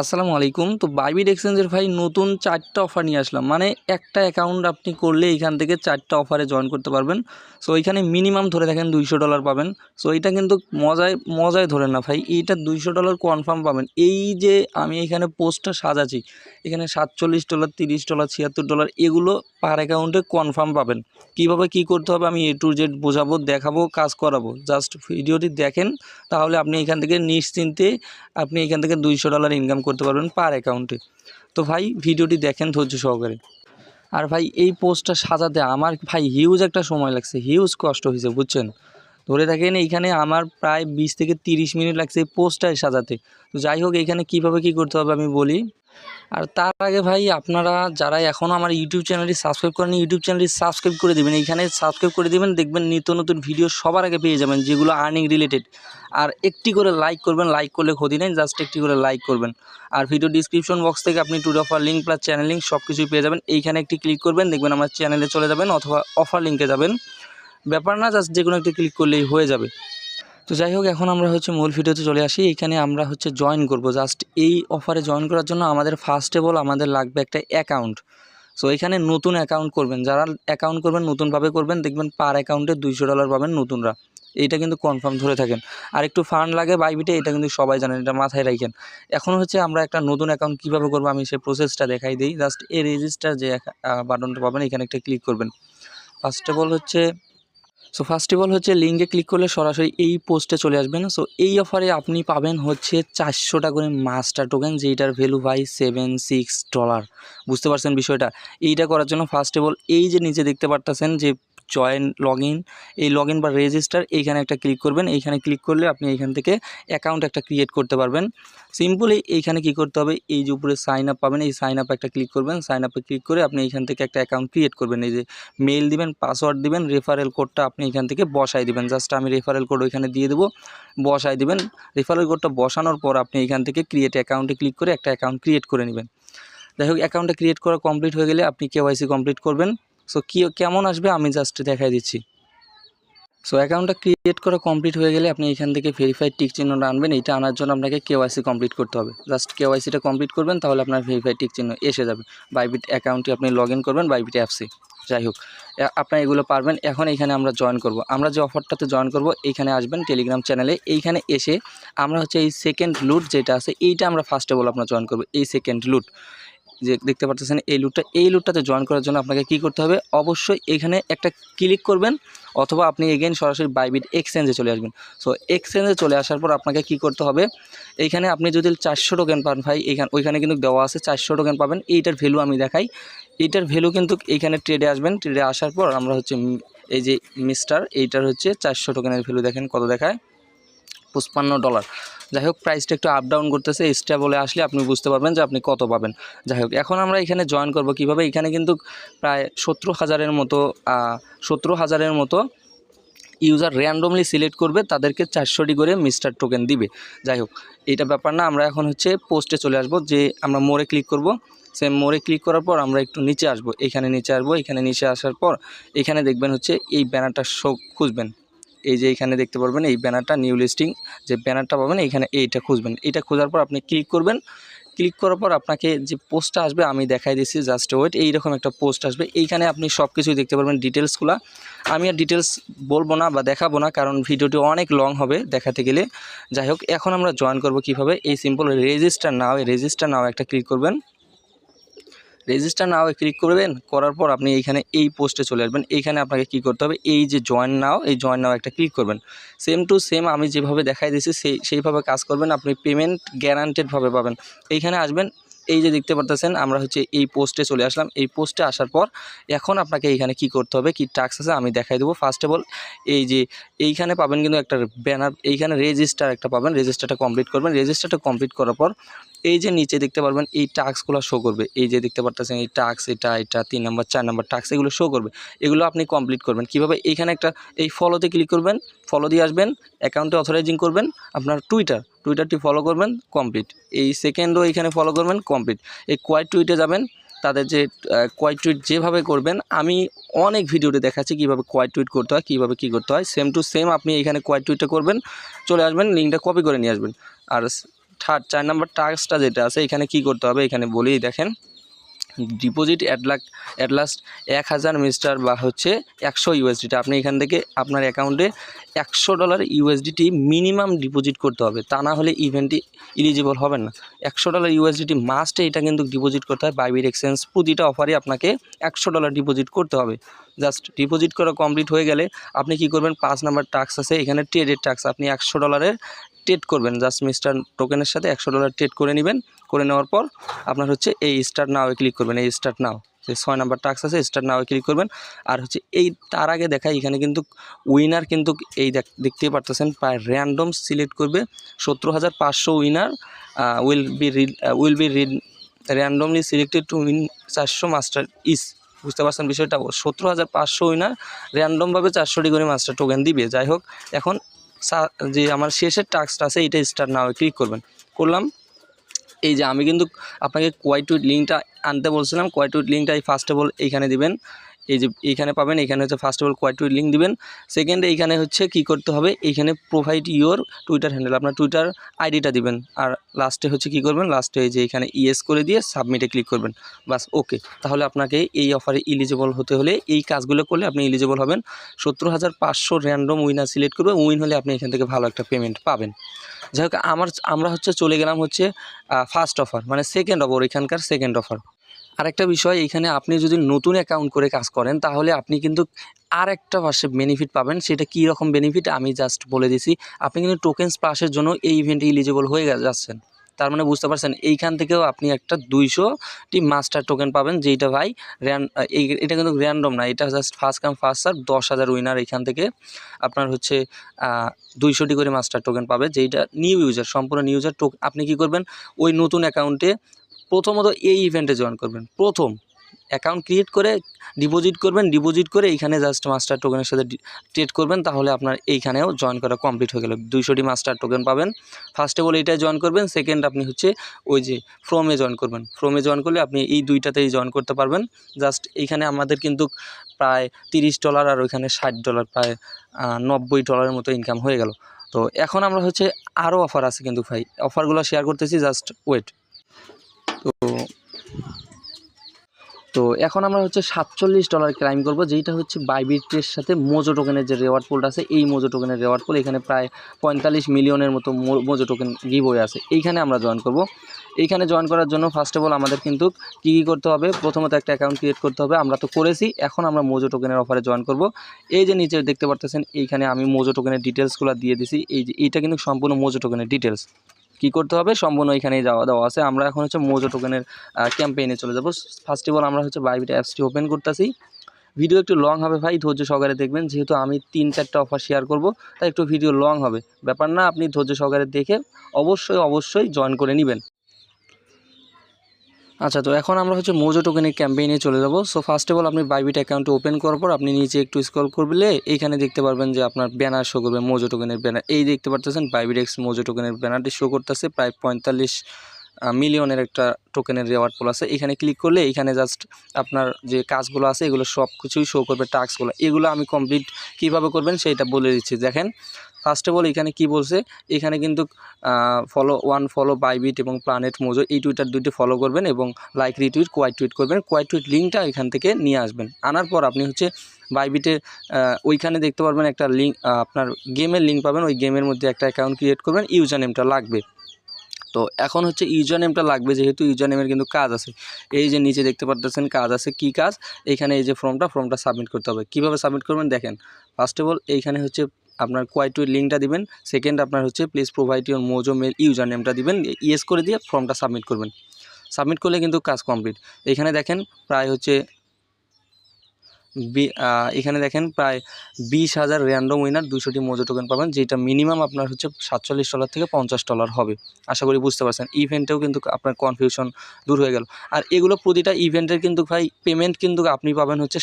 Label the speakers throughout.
Speaker 1: আসসালামু আলাইকুম। তো বাইবিট এক্সচেঞ্জের ভাই নতুন চারটা অফার নিয়ে আসলাম। মানে একটা অ্যাকাউন্ট আপনি করলে এখান থেকে চারটা অফারে জয়েন করতে পারবেন। সো এখানে মিনিমাম ধরে দেখেন দুইশো ডলার পাবেন। সো এটা কিন্তু মজায় মজায় ধরেন না ভাই। এইটা দুইশো ডলার কনফার্ম পাবেন। এই যে আমি এখানে পোস্টটা সাজাচ্ছি, এখানে সাতচল্লিশ ডলার তিরিশ ডলার ছিয়াত্তর ডলার এগুলো পার অ্যাকাউন্টে কনফার্ম পাবেন। কীভাবে কী করতে হবে আমি এ টু জেড বোঝাবো, দেখাবো, কাজ করাবো। জাস্ট ভিডিওটি দেখেন, তাহলে আপনি এখান থেকে নিশ্চিন্তে আপনি এখান থেকে দুইশো ডলার ইনকাম করতে পারবেন পার অ্যাকাউন্টে তো ভাই, ভিডিওটি দেখেন ধৈর্য সহকারে। আর ভাই, এই পোস্টটা সাজাতে আমার ভাই হিউজ একটা সময় লাগছে। হিউজ কষ্ট হয়েছে, বুঝছেন? ধরে থাকেন এইখানে আমার প্রায় বিশ থেকে তিরিশ মিনিট লাগছে এই পোস্টটাই সাজাতে। তো যাই হোক, এইখানে কীভাবে কী করতে হবে আমি বলি। আর তার আগে ভাই, আপনারা যারা এখনও আমার ইউটিউব চ্যানেলটি সাবস্ক্রাইব করেনি ইউটিউব চ্যানেলটি সাবস্ক্রাইব করে দেবেন। এইখানে সাবস্ক্রাইব করে দেবেন, দেখবেন নিত্য নতুন ভিডিও সবার আগে পেয়ে যাবেন, যেগুলো আর্নিং রিলেটেড আর একটি করে লাইক করবেন লাইক করলে ক্ষতি নেই জাস্ট একটি করে লাইক করবেন। আর ভিডিও ডিসক্রিপশন বক্স থেকে আপনি টুড offer link plus channel link সব কিছুই পেয়ে যাবেন। এইখানে একটি ক্লিক করবেন, দেখবেন আমার চ্যানেলে চলে যাবেন অথবা অফার লিঙ্কে যাবেন। ব্যাপার না জাস্ট যে কোনো একটা ক্লিক করলেই হয়ে যাবে। তো যাই হোক, এখন আমরা হচ্ছে মূল ভিডিওতে চলে আসি। এখানে আমরা হচ্ছে জয়েন করব। জাস্ট এই অফারে জয়েন করার জন্য আমাদের ফার্স্ট অফ অল আমাদের লাগবে একটা অ্যাকাউন্ট সো এখানে নতুন অ্যাকাউন্ট করবেন। যারা অ্যাকাউন্ট করবেন, নতুনভাবে করবেন, দেখবেন পার অ্যাকাউন্টে দুইশো ডলার পাবেন নতুনরা। এইটা কিন্তু কনফার্ম ধরে থাকেন। আর একটু ফান্ড লাগে বাইবিটে এটা কিন্তু সবাই জানেন, এটা মাথায় রাখেন। এখন হচ্ছে আমরা একটা নতুন অ্যাকাউন্ট কীভাবে করব, আমি সেই প্রসেসটা দেখাই দিই। জাস্ট এই রেজিস্টার যে বাটনটা পাবেন, এখানে একটা ক্লিক করবেন। ফার্স্ট অফ অল হচ্ছে সো ফার্স্ট অফ অল হচ্ছে লিঙ্কে ক্লিক করলে সরাসরি এই পোস্টে চলে আসবেন সো এই অফারে আপনি পাবেন হচ্ছে চারশোটা করে মাস্টার টোকেন যেইটার ভ্যালু ভাই সেভেন সিক্স ডলার বুঝতে পারছেন বিষয়টা? এইটা করার জন্য ফার্স্ট অফ অল এই যে নিচে দেখতে পারতেছেন যে জয়েন লগ এই লগ বা রেজিস্টার এইখানে একটা ক্লিক করবেন। এইখানে ক্লিক করলে আপনি এইখান থেকে অ্যাকাউন্ট একটা ক্রিয়েট করতে পারবেন। সিম্পলি এইখানে কি করতে হবে? এই যে উপরে সাইন আপ পাবেন, এই সাইন আপ একটা ক্লিক করবেন। সাইন আপে ক্লিক করে আপনি এইখান থেকে একটা অ্যাকাউন্ট ক্রিয়েট করবেন। এই যে মেল দিবেন পাসওয়ার্ড দিবেন রেফারেল কোডটা আপনি এখান থেকে বসাই দিবেন। জাস্ট আমি রেফারেল কোড ওইখানে দিয়ে দেবো, বসাই দিবেন। রেফারেল কোডটা বসানোর পর আপনি এখান থেকে ক্রিয়েট অ্যাকাউন্টে ক্লিক করে একটা অ্যাকাউন্ট ক্রিয়েট করে নেবেন। যাই হোক অ্যাকাউন্টটা ক্রিয়েট করা কমপ্লিট হয়ে গেলে আপনি কেওয়াইসি কমপ্লিট করবেন। সো কী, কেমন আসবে আমি জাস্ট দেখাই দিচ্ছি। সো অ্যাকাউন্টটা ক্রিয়েট করা কমপ্লিট হয়ে গেলে আপনি এখান থেকে ভেরিফাইড টিক চিহ্নটা আনবেন এটা আনার জন্য আপনাকে কেওয়াইসি কমপ্লিট করতে হবে। জাস্ট কেওয়াইসিটা কমপ্লিট করবেন, তাহলে আপনার ভেরিফাইড টিক চিহ্ন এসে যাবে। বাইবিট অ্যাকাউন্টে আপনি লগ ইন করবেন বাইবিট অ্যাপসে যাই হোক আপনার এগুলো পারবেন, এখন এইখানে আমরা জয়েন করব। আমরা যে অফারটাতে জয়েন করব, এইখানে আসবেন টেলিগ্রাম চ্যানেলে এইখানে এসে আমরা হচ্ছে এই সেকেন্ড লুট যেটা আছে, এইটা আমরা ফার্স্ট অফ অল আপনার জয়েন করব, এই সেকেন্ড লুট যে দেখতে পাচ্ছেন এই লুটটা এই লুটটাতে জয়েন করার জন্য আপনাকে কি করতে হবে? অবশ্যই এখানে একটা ক্লিক করবেন অথবা আপনি এগেন সরাসরি বাইবিট এক্সচেঞ্জে চলে আসবেন। সো এক্সচেঞ্জে চলে আসার পর আপনাকে কি করতে হবে? এইখানে আপনি যদি চারশো টোকেন পান ভাই, এখানে ওইখানে কিন্তু দেওয়া আছে চারশো টোকেন পাবেন। এইটার ভ্যালু আমি দেখাই। এইটার ভ্যালু কিন্তু এইখানে ট্রেডে আসবেন। ট্রেডে আসার পর আমরা হচ্ছে এই যে মিস্টার এইটার হচ্ছে চারশো টোকেনের ভ্যালু দেখেন কত দেখায়। পঁচপান্ন ডলার। যাই হোক প্রাইসটা একটু আপ ডাউন করতেছে স্টেবলে আসলে আপনি বুঝতে পারবেন যে আপনি কত পাবেন। যাই হোক, এখন আমরা এখানে জয়েন করব কীভাবে? এখানে কিন্তু প্রায় সতেরো হাজারের মতো সতেরো হাজারের মতো ইউজার র্যান্ডমলি সিলেক্ট করবে, তাদেরকে চারশোটি করে মিস্টার টোকেন দিবে। যাই হোক এইটা ব্যাপার না, আমরা এখন হচ্ছে পোস্টে চলে আসব, যে আমরা মোড়ে ক্লিক করব। সে মোড়ে ক্লিক করার পর আমরা একটু নিচে আসব। এখানে নিচে আসব, এখানে নিচে আসার পর এখানে দেখবেন হচ্ছে এই ব্যানারটা শো খুঁজবেন। এই যে এখানে দেখতে পারবেন, এই ব্যানারটা নিউ লিস্টিং যে ব্যানারটা পাবেন, এইখানে এইটা খুঁজবেন। এটা খোঁজার পর আপনি ক্লিক করবেন। ক্লিক করার পর আপনাকে যে পোস্টটা আসবে, আমি দেখাই দিচ্ছি জাস্ট ওয়েট এইরকম একটা পোস্ট আসবে। এইখানে আপনি সব কিছুই দেখতে পারবেন ডিটেলসগুলো আমি আর ডিটেলস বলব না বা দেখাবো না, কারণ ভিডিওটি অনেক লং হবে দেখাতে গেলে। যাই হোক, এখন আমরা জয়েন করব কীভাবে? এই simple register now register now একটা ক্লিক করবেন। রেজিস্টার নাও ক্লিক করবেন করার পর আপনি এইখানে এই পোস্টে চলে আসবেন। এইখানে আপনাকে কি করতে হবে? এই যে জয়েন নাও এই জয়েন নাও একটা ক্লিক করবেন। সেম টু সেম আমি যেভাবে দেখাই দিয়েছি, সেই, সেইভাবে কাজ করবেন। আপনি পেমেন্ট গ্যারান্টেডভাবে পাবেন। এইখানে আসবেন এই যে দেখতে পারতেছেন, আমরা হচ্ছে এই পোস্টে চলে আসলাম। এই পোস্টে আসার পর এখন আপনাকে এইখানে কি করতে হবে, কি টাস্ক আছে আমি দেখাই দেবো। ফার্স্ট অফ অল এই যে এইখানে পাবেন কিন্তু একটা ব্যানার এইখানে রেজিস্টার একটা পাবেন। রেজিস্টারটা কমপ্লিট করবেন। রেজিস্টারটা কমপ্লিট করার পর এই যে নিচে দেখতে পারবেন, এই টাস্কগুলো শো করবে। এই যে দেখতে পারতেছেন, এই টাস্ক এটা এটা, তিন নম্বর চার নম্বর টাস্ক এগুলো শো করবে। এগুলো আপনি কমপ্লিট করবেন। কীভাবে? এইখানে একটা, এই ফলোতে ক্লিক করবেন ফলো দিয়ে আসবেন অ্যাকাউন্টে অথরাইজিং করবেন, আপনার টুইটার টুইটারটি ফলো করবেন কমপ্লিট এই সেকেন্ডও এখানে ফলো করবেন কমপ্লিট এই কোয়াইট টুইটে যাবেন, তাদের যে কোয়াইট টুইট যেভাবে করবেন, আমি অনেক ভিডিওতে দেখাচ্ছি কীভাবে কোয়াইট টুইট করতে হয়, কীভাবে কী করতে হয়। সেম টু সেম আপনি এখানে কোয়াইট টুইটটা করবেন, চলে আসবেন লিঙ্কটা কপি করে নিয়ে আসবেন। আর থার্ড চার নাম্বার টাস্কটা যেটা আছে, এখানে কি করতে হবে, এখানে বলেই দেখেন। ডিপোজিট অ্যাট লাখ অ্যাট লাস্ট এক হাজার মিস্টার বা হচ্ছে একশো ইউএসডিটা আপনি এখান থেকে আপনার অ্যাকাউন্টে একশো ডলার ইউএসডিটি মিনিমাম ডিপোজিট করতে হবে। তা না হলে ইভেন্টটি ইলিজিবল হবেন না। একশো ডলার ইউএসডিটি মাস্টে এটা কিন্তু ডিপোজিট করতে হয়। বাইবির এক্সচেঞ্জ প্রতিটা অফারে আপনাকে একশো ডলার ডিপোজিট করতে হবে। জাস্ট ডিপোজিট করা কমপ্লিট হয়ে গেলে আপনি কি করবেন? পাঁচ নাম্বার টাক্স আছে। এখানে ট্রেডের টাক্স আপনি একশো ডলারের ট্রেড করবেন। জাস্ট মিস্টার টোকেনের সাথে একশো ডলার ট্রেড করে নেবেন। করে নেওয়ার পর আপনার হচ্ছে এই স্টার্ট নাওয়ে ক্লিক করবেন। এই স্টার্ট নাও যে ছয় নাম্বার টাক্স আছে স্টার্ট নাওয়ে ক্লিক করবেন। আর হচ্ছে এই তার আগে দেখায় এখানে কিন্তু উইনার কিন্তু এই দেখ- দেখতেই পারতেছেন, প্রায় র্যান্ডম সিলেক্ট করবে। সত্তর হাজার পাঁচশো winner will be read will be read randomly selected to win চারশো মাস্টার ইস বুঝতে পারছেন বিষয়টা? সত্তর হাজার পাঁচশো উইনার র্যান্ডমভাবে চারশোটি করে মাস্টার টোকেন দিবে। যাই হোক, এখন যে আমার শেষের টাস্কটা আছে এটা স্টার্ট না নাও ক্লিক করবেন। করলাম। এই যে আমি কিন্তু আপনাকে কোয়াইটুইট লিঙ্কটা আনতে বলছিলাম। কোয়াইটুইট লিঙ্কটা এই ফার্স্ট অফ অল এইখানে দিবেন। এই যে এইখানে পাবেন এখানে হচ্ছে first of all quote tweet link দিবেন। সেকেন্ডে এইখানে হচ্ছে কি করতে হবে, এইখানে প্রোভাইড ইওর টুইটার হ্যান্ডেল আপনার টুইটার আইডিটা দিবেন। আর লাস্টে হচ্ছে কি করবেন লাস্টে যে এখানে ইয়েস করে দিয়ে সাবমিটে ক্লিক করবেন। বাস ওকে তাহলে আপনাকে এই অফারে ইলিজিবল হতে হলে এই কাজগুলো করলে আপনি ইলিজিবল হবেন। সত্তর হাজার পাঁচশো র্যান্ডম উইনার সিলেক্ট করবে উইন হলে আপনি এখান থেকে ভালো একটা পেমেন্ট পাবেন। যাই হোক, আমার, আমরা হচ্ছে চলে গেলাম হচ্ছে ফার্স্ট অফার মানে সেকেন্ড অফার এখানকার সেকেন্ড অফার আরেকটা বিষয়, এখানে আপনি যদি নতুন অ্যাকাউন্ট করে কাজ করেন, তাহলে আপনি কিন্তু আর একটা পাশে বেনিফিট পাবেন। সেটা কী রকম বেনিফিট আমি জাস্ট বলে দিছি। আপনি কিন্তু টোকেন্স প্লাসের জন্য এই ইভেন্টে ইলিজিবল হয়ে যাচ্ছেন। তার মানে বুঝতে পারছেন, এইখান থেকেও আপনি একটা দুইশোটি মাস্টার টোকেন পাবেন, যেইটা ভাই র্যান এটা কিন্তু র্যান্ডম না, এটা just first come first serve দশ হাজার উইনার এখান থেকে আপনার হচ্ছে দুইশোটি করে মাস্টার টোকেন পাবে, যেইটা নিউ ইউজার সম্পূর্ণ নিউ ইউজার আপনি কী করবেন, ওই নতুন অ্যাকাউন্টে প্রথমত এই ইভেন্টে জয়েন করবেন। প্রথম অ্যাকাউন্ট ক্রিয়েট করে ডিপোজিট করবেন ডিপোজিট করে এইখানে জাস্ট মাস্টার টোকেনের সাথে ট্রেড করবেন, তাহলে আপনার এইখানেও জয়েন করা কমপ্লিট হয়ে গেল। দুইশোটি মাস্টার টোকেন পাবেন। ফার্স্ট অফ অল এইটায় জয়েন করবেন সেকেন্ড আপনি হচ্ছে ওই যে ফ্রমে জয়েন করবেন। ফ্রমে জয়েন করলে আপনি এই দুইটাতেই জয়েন করতে পারবেন। জাস্ট এইখানে আমাদের কিন্তু প্রায় তিরিশ ডলার আর ওইখানে ষাট ডলার প্রায় নব্বই ডলারের মতো ইনকাম হয়ে গেল। তো এখন আমরা হচ্ছে আরও অফার আছে কিন্তু ভাই। অফারগুলো শেয়ার করতেছি জাস্ট ওয়েট তো তো এখন আমরা হচ্ছে সাতচল্লিশ ডলার ক্লাইম করব যেটা হচ্ছে বাইবিটের সাথে মোজো টোকেনের যে রেওয়ার্ড পোলটা আছে, এই মোজো টোকেনের রেওয়ার্ড পোল এখানে প্রায় পঁয়তাল্লিশ মিলিয়নের মতো মোজো টোকেন গিভ হয়ে আছে। এইখানে আমরা জয়েন করব। এইখানে জয়েন করার জন্য ফার্স্ট অফ অল আমাদের কিন্তু কী কী করতে হবে? প্রথমত একটা অ্যাকাউন্ট ক্রিয়েট করতে হবে, আমরা তো করেছি, এখন আমরা মোজো টোকেনের অফারে জয়েন করব। এই যে নিচে দেখতে পারতেছেন, এইখানে আমি মোজো টোকেনের ডিটেলসগুলো দিয়ে দিছি, এই যে, এইটা কিন্তু সম্পূর্ণ মোজো টোকেনের ডিটেলস কী করতে হবে? সম্পূর্ণ এখানেই যাওয়া দেওয়া আছে। আমরা এখন হচ্ছে মোজো টোকেনের ক্যাম্পেইনে চলে যাব। ফার্স্ট অফ অল আমরা হচ্ছে বাইবিট অ্যাপসটি ওপেন করতেছি। ভিডিও একটু লং হবে ভাই, ধৈর্য সহকারে দেখবেন। যেহেতু আমি তিন চারটা অফার শেয়ার করব, তাই একটু ভিডিও লং হবে। ব্যাপার না, আপনি ধৈর্য সহকারে দেখে অবশ্যই অবশ্যই জয়েন করে নেবেন। আচ্ছা তো এখন আমরা হচ্ছে মোজো টোকেনের ক্যাম্পেইনে চলে যাব। সো ফার্স্ট অফ অল আপনি বাইবিট অ্যাকাউন্ট ওপেন করার পর আপনি নিচে একটু স্ক্রল করলে এইখানে দেখতে পারবেন যে আপনার ব্যানার শো করবে মোজো টোকেনের ব্যানার এই দেখতে পারতেছেন বাইবিট এক্স মোজো টোকেনের ব্যানারটি শো করতেছে। প্রায় পঁয়তাল্লিশ মিলিয়নের একটা টোকেনের রেওয়ার্ড পোল আছে। এখানে ক্লিক করলে এখানে জাস্ট আপনার যে কাজগুলো আছে, এগুলো সব কিছুই শো করবে টাস্কগুলো এগুলো আমি কমপ্লিট কীভাবে করবেন সেইটা বলে দিচ্ছি। দেখেন ফার্স্ট অফ অল এখানে কি বলছে? এখানে কিন্তু ফলো ওয়ান ফলো বাইবিট এবং প্ল্যানেট মোজো এই টুইটার দুইটি ফলো করবেন এবং লাইক রিটুইট কোয়াইট টুইট করবেন। কোয়াইট টুইট লিঙ্কটা এখান থেকে নিয়ে আসবেন। আনার পর আপনি হচ্ছে বাইবিটে ওইখানে দেখতে পারবেন একটা লিঙ্ক আপনার গেমের লিঙ্ক পাবেন। ওই গেমের মধ্যে একটা অ্যাকাউন্ট ক্রিয়েট করবেন ইউজার নেমটা লাগবে। তো এখন হচ্ছে ইউজার নেমটা লাগবে, যেহেতু ইউজার নেমের কিন্তু কাজ আছে। এই যে নিচে দেখতে পারতেছেন কাজ আছে, কি কাজ? এইখানে এই যে ফর্মটা ফর্মটা সাবমিট করতে হবে। কীভাবে সাবমিট করবেন? দেখেন ফার্স্ট অফ অল এইখানে হচ্ছে আপনার কোয়াইটুইট লিঙ্কটা দিবেন। সেকেন্ড আপনার হচ্ছে please provide your Mojo mail user নেমটা দিবেন। ইয়েস করে দিয়ে ফর্মটা সাবমিট করবেন। সাবমিট করলে কিন্তু কাজ কমপ্লিট এখানে দেখেন প্রায় হচ্ছে এখানে দেখেন প্রায় বিশ হাজার র্যান্ডম উইনার দুশোটি মোজো টোকেন পাবেন, যেটা মিনিমাম আপনার হচ্ছে সাতচল্লিশ ডলার থেকে পঞ্চাশ ডলার হবে। আশা করি বুঝতে পারছেন ইভেন্টেও কিন্তু আপনার কনফিউশন দূর হয়ে গেল। আর এগুলো প্রতিটা ইভেন্টের কিন্তু ভাই পেমেন্ট কিন্তু আপনি পাবেন হচ্ছে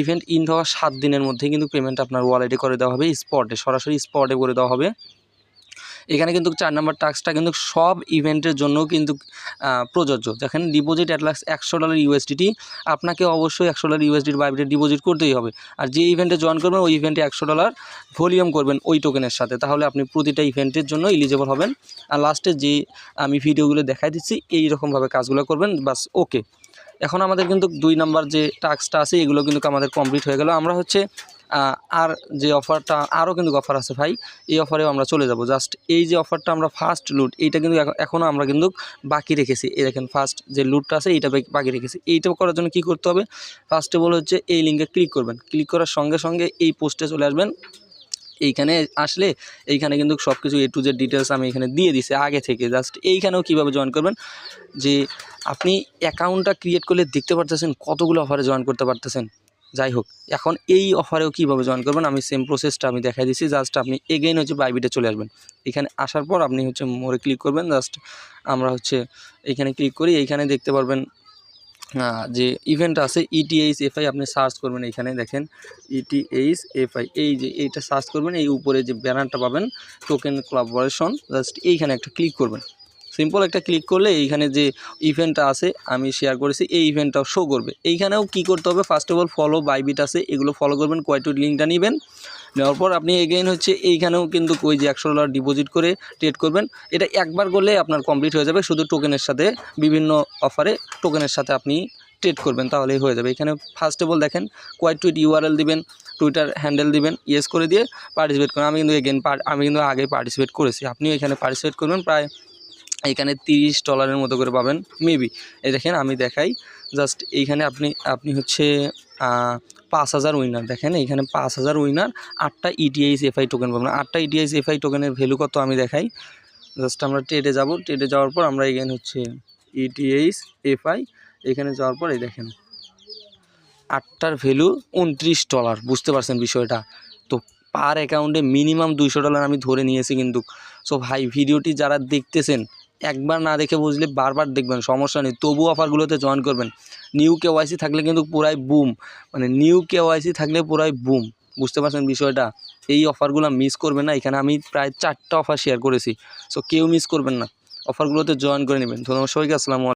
Speaker 1: ইভেন্ট ইন হওয়ার সাত দিনের মধ্যে কিন্তু পেমেন্ট আপনার ওয়ালেটে করে দেওয়া হবে স্পটে সরাসরি স্পটে করে দেওয়া হবে। এখানে কিন্তু চার নাম্বার টাস্কটা কিন্তু সব ইভেন্টের জন্য কিন্তু প্রযোজ্য। দেখেন ডিপোজিট অ্যাট লাস্ট একশো ডলার ইউএসডিটি আপনাকে অবশ্যই একশো ডলার ইউএসডির বাইবিটে ডিপোজিট করতেই হবে। আর যে ইভেন্টে জয়েন করবেন, ওই ইভেন্টে একশো ডলার ভলিউম করবেন ওই টোকেনের সাথে। তাহলে আপনি প্রতিটা ইভেন্টের জন্য এলিজেবল হবেন। আর লাস্টে যে আমি ভিডিওগুলো দেখাই দিচ্ছি এই রকমভাবে কাজগুলো করবেন বাস ওকে এখন আমাদের কিন্তু দুই নাম্বার যে টাস্কটা আছে, এগুলো কিন্তু আমাদের কমপ্লিট হয়ে গেল। আমরা হচ্ছে আর যে অফারটা আরও কিন্তু অফার আছে ভাই, এই অফারেও আমরা চলে যাব। জাস্ট এই যে অফারটা আমরা ফার্স্ট লুট এইটা কিন্তু এখন- এখনও আমরা কিন্তু বাকি রেখেছি। এই দেখেন ফার্স্ট যে লুটটা আছে, এইটা বাকি রেখেছি। এইটা করার জন্য কী করতে হবে? ফার্স্টে বলে হচ্ছে এই লিঙ্কে ক্লিক করবেন। ক্লিক করার সঙ্গে সঙ্গে এই পোস্টে চলে আসবেন। এইখানে আসলে এইখানে কিন্তু সব কিছু এ টু জেড ডিটেলস আমি এখানে দিয়ে দিছি আগে থেকে। জাস্ট এইখানেও কীভাবে জয়েন করবেন? যে আপনি অ্যাকাউন্টটা ক্রিয়েট করলে দেখতে পারতেছেন কতগুলো অফারে জয়েন করতে পারতেছেন। যাই হোক, এখন এই অফারেও কীভাবে জয়েন করবেন? আমি সেম প্রসেসটা আমি দেখাই দিচ্ছি জাস্ট আপনি এগেইন হচ্ছে বাইবিটে চলে আসবেন। এখানে আসার পর আপনি হচ্ছে মোড়ে ক্লিক করবেন জাস্ট আমরা হচ্ছে এখানে ক্লিক করি এইখানে দেখতে পারবেন যে ইভেন্ট আছে E ইটিএইচ এফআই আপনি সার্চ করবেন এইখানে দেখেন E ইটিএইচ এফআই এই যে এইটা সার্চ করবেন, এই উপরে যে ব্যানারটা পাবেন টোকেন কোলাবোরেশন জাস্ট এইখানে একটা ক্লিক করবেন। সিম্পল একটা ক্লিক করলে এইখানে যে ইভেন্টটা আছে, আমি শেয়ার করেছি, এই ইভেন্টটাও শো করবে। এইখানেও কি করতে হবে? First of all follow Bybit আছে, এগুলো ফলো করবেন কোয়াইটুড লিঙ্কটা নেবেন। নেওয়ার পর আপনি এগেইন হচ্ছে এইখানেও কিন্তু ওই যে একশো ডলার ডিপোজিট করে ট্রেড করবেন। এটা একবার করলে আপনার কমপ্লিট হয়ে যাবে, শুধু টোকেনের সাথে বিভিন্ন অফারে টোকেনের সাথে আপনি ট্রেড করবেন, তাহলেই হয়ে যাবে। এখানে ফার্স্ট অফ অল দেখেন কোয়াইট টুইট ইউআরএল দিবেন টুইটার হ্যান্ডেল দিবেন ইয়েস করে দিয়ে পার্টিসিপেট করেন। আমি কিন্তু এগেন আমি কিন্তু আগে পার্টিসিপেট করেছি। আপনিও এখানে পার্টিসিপেট করবেন, প্রায় এখানে তিরিশ ডলারের মতো করে পাবেন মেবি এই দেখেন, আমি দেখাই। জাস্ট এইখানে আপনি আপনি হচ্ছে পাঁচ হাজার উইনার দেখেন, এইখানে পাঁচ হাজার উইনার আটটা E ইটিআইস এফআই টোকেন পাবেন। আটটা E ইটিআইস এফআই টোকেনের ভ্যালু কত আমি দেখাই। জাস্ট আমরা ট্রেডে যাব। ট্রেডে যাওয়ার পর আমরা এখানে হচ্ছে E ইটিএইচ এফআই এখানে যাওয়ার পর এই দেখেন, আটটার ভ্যালু উনত্রিশ ডলার বুঝতে পারছেন বিষয়টা? তো পার অ্যাকাউন্টে মিনিমাম দুইশো ডলার আমি ধরে নিয়েছি কিন্তু। সো ভাই ভিডিওটি যারা দেখতেছেন একবার না দেখে বুঝলে বারবার দেখবেন, সমস্যা নেই। তবু অফারগুলোতে জয়েন করবেন। নিউ কে ওয়াইসি থাকলে কিন্তু পুরাই বুম মানে নিউ কে ওয়াইসি থাকলে পুরাই বুম বুঝতে পারছেন বিষয়টা? এই অফারগুলো মিস করবেন না। এখানে আমি প্রায় চারটা অফার শেয়ার করেছি। সো কেউ মিস করবেন না। অফারগুলোতে জয়েন করে নেবেন। ধন্যবাদ সবাইকে। আসসালামু